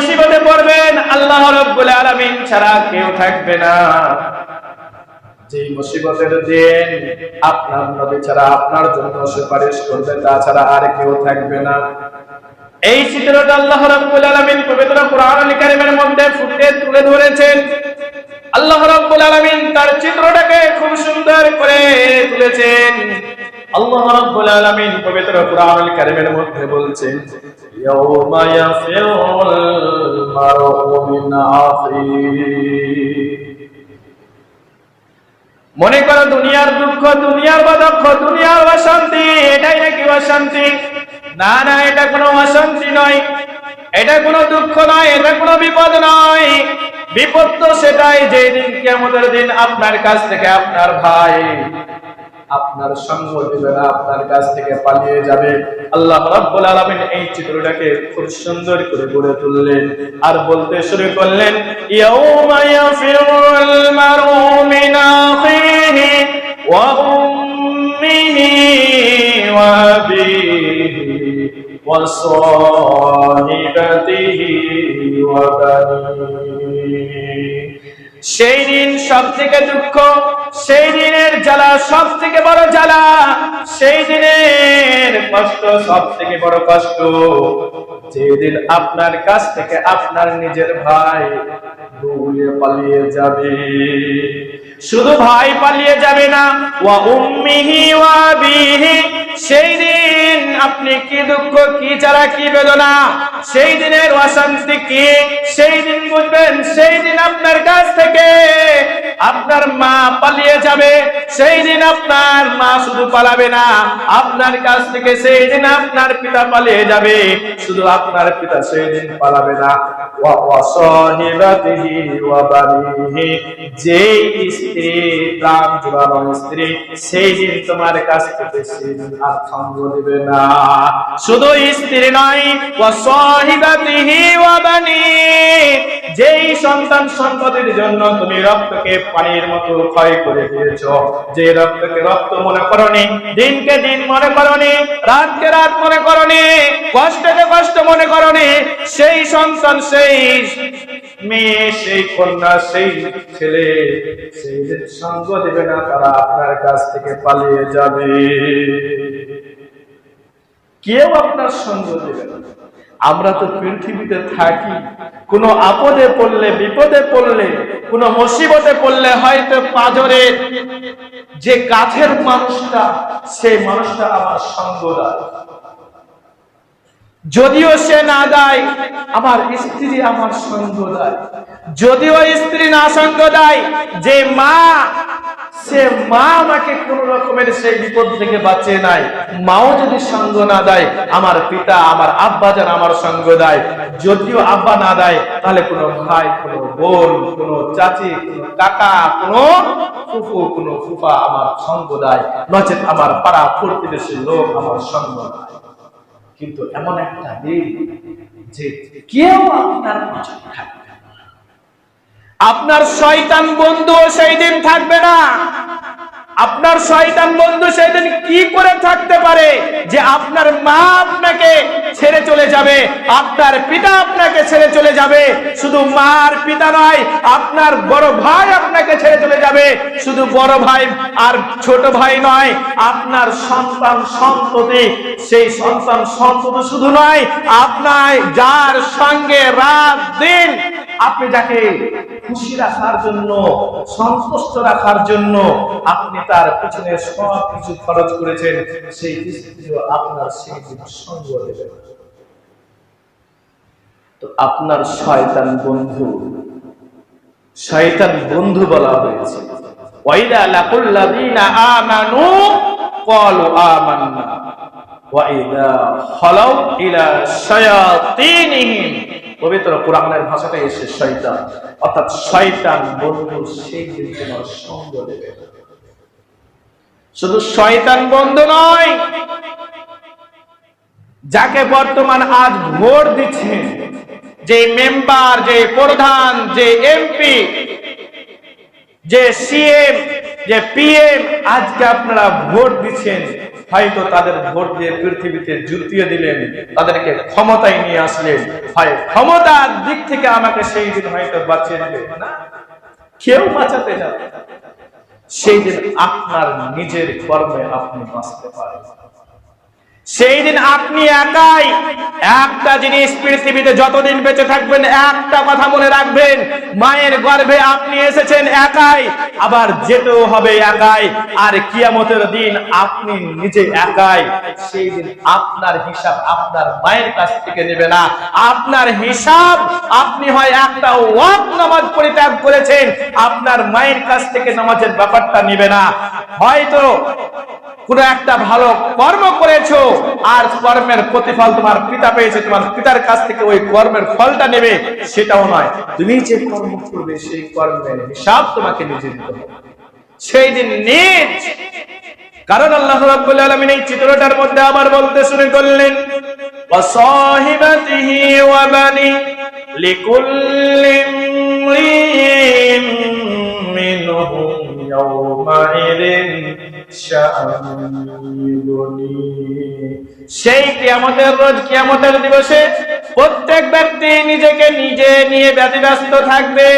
মুসিবতে পড়বেন, আল্লাহ রব্বুল আলামিন ছাড়া কেউ থাকবে না। যে মুসিবতের দিন আপনার নবী ছাড়া আপনার জন্য সুপারিশ করবে তাছাড়া আর কেউ থাকবে না। এই চিত্রটা আল্লাহ রাব্বুল আলামিন পবিত্র কোরআনুল কারীমের মধ্যে ফুটে তুলে ধরেছেন। আল্লাহ রাব্বুল আলামিন তার চিত্রটাকে খুব সুন্দর করে তুলেছেন। আল্লাহ রাব্বুল আলামিন পবিত্র কোরআনুল কারীমের মধ্যে বলছেন ইয়াউমা ইয়াফিরুল মারউ মিন আখিহি মনে করো দুনিয়ার দুঃখ, দুনিয়ার বাদক্ষ দুনিয়ার অশান্তি, এটাই নাকি অশান্তি? না না, এটা কোনো অশান্তি নয়। এটা কোনো দুঃখ নয়, এটা কোনো বিপদ নয়। বিপদ তো সেটাই যে দিন কিয়ামতের দিন আপনার কাছ থেকে, আপনার ভাই। আপনার সঙ্গ দিবে না, আপনার কাছ থেকে পালিয়ে যাবে। আল্লাহ রাব্বুল আলামিন এই চিত্রটাকে খুব সুন্দর করে গড়ে তুললেন আর বলতে শুরু করলেন, ইয়াউমা ইয়াফিরুল মারউ মিন আখিহি ওয়া উম্মিহি ওয়া আবিহি ওয়া সাহিবাতিহি ওয়া বানিহি। সেই দিন সব থেকে দুঃখ, সেই দিনের জ্বালা সব থেকে বড় জ্বালা, সেই দিনের কষ্ট সব থেকে বড় কষ্ট। যেদিন আপনার কাছ থেকে আপনার নিজের ভাই শুধু ভাই পালিয়ে যাবে না সেই দিন আপনি কি দুঃখ, কি যারা কি বেদনা, সেই দিনের অশান্তি কি, সেই দিন বুঝবেন, সেই দিন আপনার থেকে আপনার মা পালিয়ে যাবে, সেই দিন আপনার মা শুধু পালাবে না, আপনার কাছ থেকে সেই দিন আপনার পিতা পালিয়ে যাবে, শুধু আপনার পিতা সেই দিন পালাবে না। যেই স্ত্রী প্রাণ জুড়ানো স্ত্রী, সেই না। শুধু স্ত্রী নয় সন্তান সন্ততির জন্য তুমি রক্তকে পানির মতো ক্ষয় করে দিয়েছ। যে রক্তকে রক্ত মনে করনি, দিনকে দিন মনে করনি, রাতকে রাত মনে করনি, কষ্টকে কষ্ট মনে করনি, সেই সন্তান, সেই মেয়ে, সেই কন্যা, সেই ছেলে, সেই সঙ্গ দেবে না, তারা আপনার কাছ থেকে পালিয়ে যাবে। কেউ আপনার সঙ্গ দেবে না। আমরা তো পৃথিবীতে থাকি। কোনো আপদে পড়লে, বিপদে পড়লে কোনো মুসিবতে পড়লে হয়তো পাজরে যে কাছের মানুষটা, সেই মানুষটা আমার সঙ্গ যদিও সে না দেয় আমার স্ত্রী আমার সঙ্গ দেয়। যদিও স্ত্রী না সঙ্গ দেয়, যে মা সে মা আমাকে কোন রকমের সেই বিপদ থেকে বাঁচিয়ে নাই। মাও যদি সঙ্গ না দেয়, আমার পিতা, আমার আব্বা যেন আমার সঙ্গ দেয়। যদিও আব্বা না দেয়, তাহলে কোনো ভাই, কোনো বোন, কোনো চাচি, কোনো কাকা, কোনো ফুফু, কোনো ফুফা আমার সঙ্গ দেয়। নচেত আমার পাড়া প্রতিবেশীর লোক আমার সঙ্গ কিন্তু এমন একটা দিন যে কেউ আপনার পাশে থাকবে না। আপনার শয়তান বন্ধু সেই দিন থাকবে না। আপনার শয়তান বন্ধু সেদিন কি করে থাকতে পারে যে আপনার মা আপনাকে ছেড়ে চলে যাবে। আপনার পিতা আপনাকে ছেড়ে চলে যাবে। শুধু মার পিতা নয়, আপনার বড় ভাই আপনাকে ছেড়ে চলে যাবে। শুধু বড় ভাই আর ছোট ভাই নয়, আপনার সন্তান সন্ততি সেই সন্তান সন্ততি শুধু নয়, আপনার যার সঙ্গে রাত দিন আপনি যাকে খুশি রাখার জন্য, সন্তুষ্ট রাখার জন্য আপনি তার পিছনে সব কিছু খরচ করেছেন, সেই স্ত্রীও আপনার সেই সঙ্গ দেবে তো আপনার শয়তান বন্ধু। শয়তান বন্ধু বলা হয়েছে। ওয়াইদা আমানু ক্বালু আমান্না। ওয়াইদা খালাউ ইলা শায়াতিনহিম। পবিত্র কোরআনের ভাষাটা এসে শয়তান। অর্থাৎ শয়তান বন্ধু সেই দিন তোমার সঙ্গ দেবে। শুধু শয়তান বন্ধু নয়, যাকে বর্তমান আজ ভোট দিচ্ছে যে মেম্বার, যে প্রধান, যে এমপি, যে সিএম, যে পিএম, আজকে আপনারা ভোট দিচ্ছেন। হয়তো তাদের ভোট দিয়ে পৃথিবীতে জুতিয়ে দিলেন, তাদেরকে ক্ষমতায় নিয়ে আসলেন। হয় ক্ষমতার দিক থেকে আমাকে সেই দিন হয়তো বাঁচিয়ে দিবে না? কেউ বাঁচাতে যাবে সেই দিন আপনার নিজের কর্মে আপনি বাঁচতে পারেন সেই দিন আপনি একাই একটা জিনিস পৃথিবীতে যতদিন বেঁচে থাকবেন, একটা কথা মনে রাখবেন, মায়ের গর্ভে আপনি এসেছেন একাই। আবার যেতেও হবে একাই। আর কিয়ামতের দিন আপনি নিজে একাই। সেই দিন আপনার হিসাব আপনার মায়ের কাছ থেকে নেবে না। আপনার হিসাব আপনি হয় একটা ওয়াক নামাজ পরিত্যাগ করেছেন। আপনার মায়ের কাছ থেকে নামাজের ব্যাপারটা নেবে না। হয়তো কোনো একটা ভালো কর্ম করেছ, আর কর্মের প্রতিফল তোমার পিতা পেয়েছে, তোমার পিতার কাছ থেকে ওই কর্মের ফলটা নেবে, সেটাও নয়। তুমি যে কর্ম করবে, সেই কর্মের হিসাব তোমাকে নিজে দিতে সেই দিন নিজ কারণ আল্লাহ রাব্বুল আলামিন এই চিত্রটার মধ্যে আবার বলতে শুরু করলেন وصاحبته وبني لكل امرئ منهم يومئذ شأن يغنيه সেই কিয়ামতের রোজ কিয়ামতের দিবসে প্রত্যেক ব্যক্তি নিজেকে নিজে নিয়ে ব্যতিব্যস্ত থাকবে